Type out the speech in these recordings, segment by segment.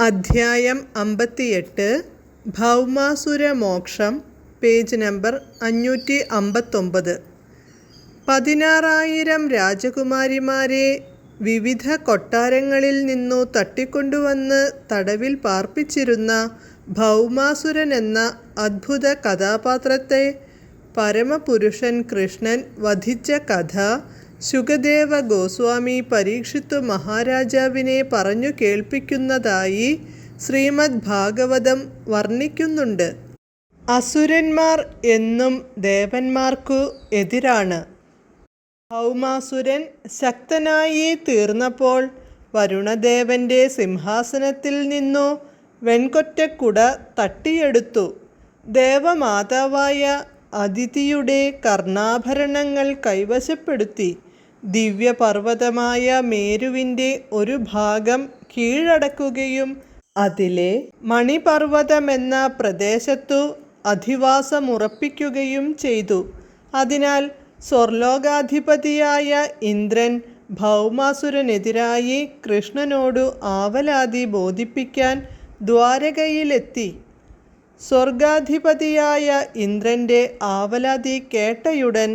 അധ്യായം അമ്പത്തിയെട്ട് ഭൗമാസുരമോക്ഷം page number അഞ്ഞൂറ്റി അമ്പത്തൊമ്പത്. പതിനാറായിരം രാജകുമാരിമാരെ വിവിധ കൊട്ടാരങ്ങളിൽ നിന്നു തട്ടിക്കൊണ്ടുവന്ന് തടവിൽ പാർപ്പിച്ചിരുന്ന ഭൗമാസുരൻ എന്ന അദ്ഭുത കഥാപാത്രത്തെ പരമപുരുഷൻ കൃഷ്ണൻ വധിച്ച കഥ ശുഗദേവ ഗോസ്വാമി പരീക്ഷിത്തു മഹാരാജാവിനെ പറഞ്ഞു കേൾപ്പിക്കുന്നതായി ശ്രീമദ് ഭാഗവതം വർണിക്കുന്നുണ്ട്. അസുരന്മാർ എന്നും ദേവന്മാർക്കു എതിരാണ്. ഭൗമാസുരൻ ശക്തനായി തീർന്നപ്പോൾ വരുണദേവന്റെ സിംഹാസനത്തിൽ നിന്നു വെൺകൊറ്റക്കുട തട്ടിയെടുത്തു. ദേവമാതാവായ അതിഥിയുടെ കർണാഭരണങ്ങൾ കൈവശപ്പെടുത്തി. ദിവ്യപർവതമായ മേരുവിന്റെ ഒരു ഭാഗം കീഴടക്കുകയും അതിലെ മണിപർവതമെന്ന പ്രദേശത്തു അധിവാസമുറപ്പിക്കുകയും ചെയ്തു. അതിനാൽ സ്വർലോകാധിപതിയായ ഇന്ദ്രൻ ഭൗമാസുരനെതിരായി കൃഷ്ണനോടു ആവലാതി ബോധിപ്പിക്കാൻ ദ്വാരകയിലെത്തി. സ്വർഗാധിപതിയായ ഇന്ദ്രന്റെ ആവലാതി കേട്ടയുടൻ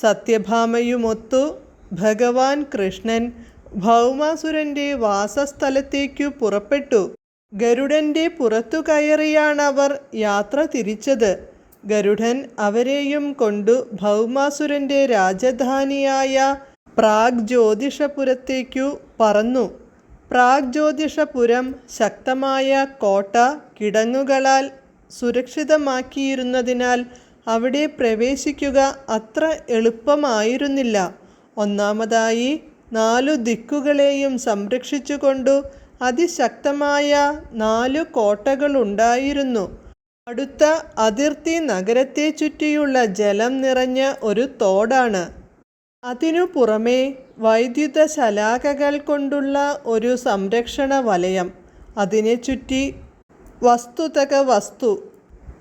സത്യഭാമയുമൊത്തു ഭഗവാൻ കൃഷ്ണൻ ഭൗമാസുരന്റെ വാസസ്ഥലത്തേക്കു പുറപ്പെട്ടു. ഗരുഡന്റെ പുറത്തു കയറിയാണവർ യാത്ര തിരിച്ചത്. ഗരുഡൻ അവരെയും കൊണ്ടു ഭൗമാസുരന്റെ രാജധാനിയായ പ്രാഗ് ജ്യോതിഷപുരത്തേക്കു പറന്നു. പ്രാഗ് ജ്യോതിഷപുരം ശക്തമായ കോട്ട കിടങ്ങുകളാൽ സുരക്ഷിതമാക്കിയിരുന്നതിനാൽ അവിടെ പ്രവേശിക്കുക അത്ര എളുപ്പമായിരുന്നില്ല. ഒന്നാമതായി നാലു ദിക്കുകളെയും സംരക്ഷിച്ചുകൊണ്ടു അതിശക്തമായ നാലു കോട്ടകളുണ്ടായിരുന്നു. അടുത്ത അതിർത്തി നഗരത്തെ ചുറ്റിയുള്ള ജലം നിറഞ്ഞ ഒരു തോടാണ്. അതിനു പുറമേ വൈദ്യുത ശലാകകൾ കൊണ്ടുള്ള ഒരു സംരക്ഷണ വലയം. അതിനെ ചുറ്റി വസ്തുതക വസ്തു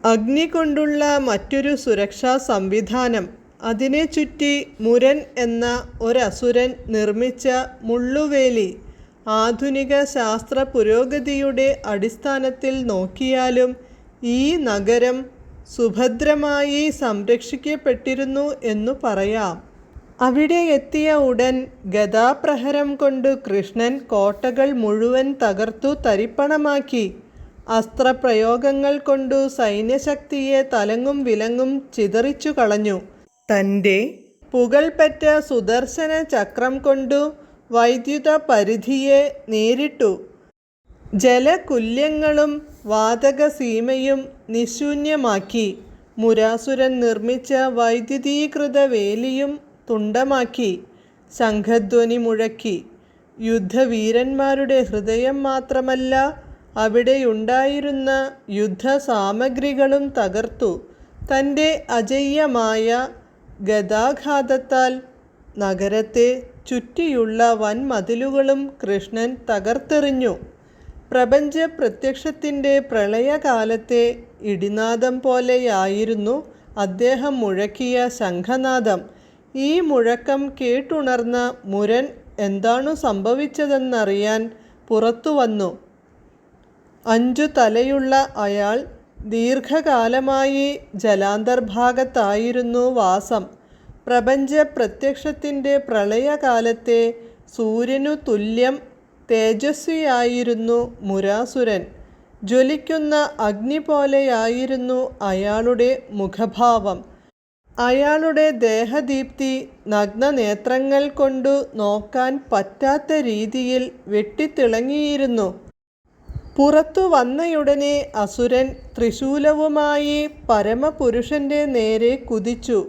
അഗ്നി കൊണ്ടുള്ള മറ്റൊരു സുരക്ഷാ സംവിധാനം. അതിനെ ചുറ്റി മുരൻ എന്ന ഒരസുരൻ നിർമ്മിച്ച മുള്ളുവേലി ആധുനിക ശാസ്ത്ര പുരോഗതിയുടെ അടിസ്ഥാനത്തിൽ നോക്കിയാലും ഈ നഗരം സുഭദ്രമായി സംരക്ഷിക്കപ്പെട്ടിരുന്നു എന്നു പറയാം. അവിടെ എത്തിയ ഉടൻ ഗതാപ്രഹരം കൊണ്ട് കൃഷ്ണൻ കോട്ടകൾ മുഴുവൻ തകർത്തു തരിപ്പണമാക്കി. അസ്ത്രപ്രയോഗങ്ങൾ കൊണ്ടു സൈന്യശക്തിയെ തലങ്ങും വിലങ്ങും ചിതറിച്ചു കളഞ്ഞു. തന്റെ പുകൾപെറ്റ സുദർശന ചക്രം കൊണ്ടു വൈദ്യുത പരിധിയെ നേരിട്ടു. ജലകുല്യങ്ങളും വാതകസീമയും നിശൂന്യമാക്കി. മുരാസുരൻ നിർമ്മിച്ച വൈദ്യുതീകൃത വേലിയും തുണ്ടമാക്കി. ശംഖധ്വനി മുഴക്കി. യുദ്ധവീരന്മാരുടെ ഹൃദയം മാത്രമല്ല അവിടെയുണ്ടായിരുന്ന യുദ്ധസാമഗ്രികളും തകർത്തു. തന്റെ അജയ്യമായ ഗദാഘാതത്താൽ നഗരത്തെ ചുറ്റിയുള്ള വൻമതിലുകളും കൃഷ്ണൻ തകർത്തെറിഞ്ഞു. പ്രപഞ്ച പ്രത്യക്ഷത്തിന്റെ പ്രളയകാലത്തെ ഇടിനാദം പോലെയായിരുന്നു അദ്ദേഹം മുഴക്കിയ ശംഖനാദം. ഈ മുഴക്കം കേട്ടുണർന്ന മുരൻ എന്താണു സംഭവിച്ചതെന്നറിയാൻ പുറത്തു വന്നു. അഞ്ചു തലയുള്ള അയാൾ ദീർഘകാലമായി ജലാന്തർഭാഗത്തായിരുന്നു വാസം. പ്രപഞ്ച പ്രത്യക്ഷത്തിന്റെ പ്രളയകാലത്തെ സൂര്യനു തുല്യം തേജസ്വിയായിരുന്നു മുരാസുരൻ. ജ്വലിക്കുന്ന അഗ്നി പോലെയായിരുന്നു അയാളുടെ മുഖഭാവം. അയാളുടെ ദേഹദീപ്തി നഗ്നനേത്രങ്ങൾ കൊണ്ടു നോക്കാൻ പറ്റാത്ത രീതിയിൽ വെട്ടിത്തിളങ്ങിയിരുന്നു. പുറത്തു വന്നയുടനെ അസുരൻ ത്രിശൂലവുമായി പരമപുരുഷന്റെ നേരെ കുതിച്ചു.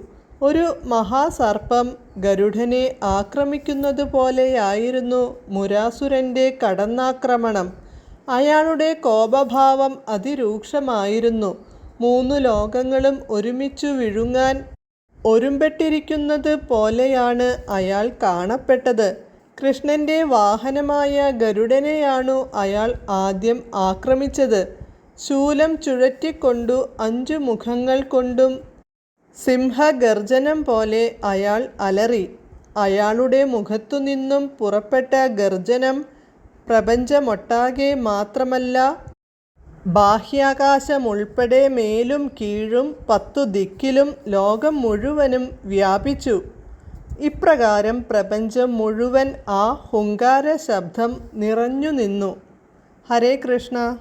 ഒരു മഹാസർപ്പം ഗരുഡനെ ആക്രമിക്കുന്നത് പോലെയായിരുന്നു മുരാസുരന്റെ കടന്നാക്രമണം. അയാളുടെ കോപഭാവം അതിരൂക്ഷമായിരുന്നു. മൂന്നു ലോകങ്ങളും ഒരുമിച്ചു വിഴുങ്ങാൻ ഒരുമ്പെട്ടിരിക്കുന്നത് പോലെയാണ് അയാൾ കാണപ്പെട്ടത്. കൃഷ്ണന്റെ വാഹനമായ ഗരുഡനെയാണു അയാൾ ആദ്യം ആക്രമിച്ചത്. ശൂലം ചുഴറ്റിക്കൊണ്ടു അഞ്ചു മുഖങ്ങൾ കൊണ്ടും സിംഹഗർജനം പോലെ അയാൾ അലറി. അയാളുടെ മുഖത്തുനിന്നും പുറപ്പെട്ട ഗർജനം പ്രപഞ്ചമൊട്ടാകെ മാത്രമല്ല ബാഹ്യാകാശമുൾപ്പെടെ മേലും കീഴും പത്തു ദിക്കിലും ലോകം മുഴുവനും വ്യാപിച്ചു. ഇപ്രകാരം പ്രപഞ്ചം മുഴുവൻ ആ ഹുങ്കാര ശബ്ദം നിറഞ്ഞു നിന്നു ഹരേ കൃഷ്ണ.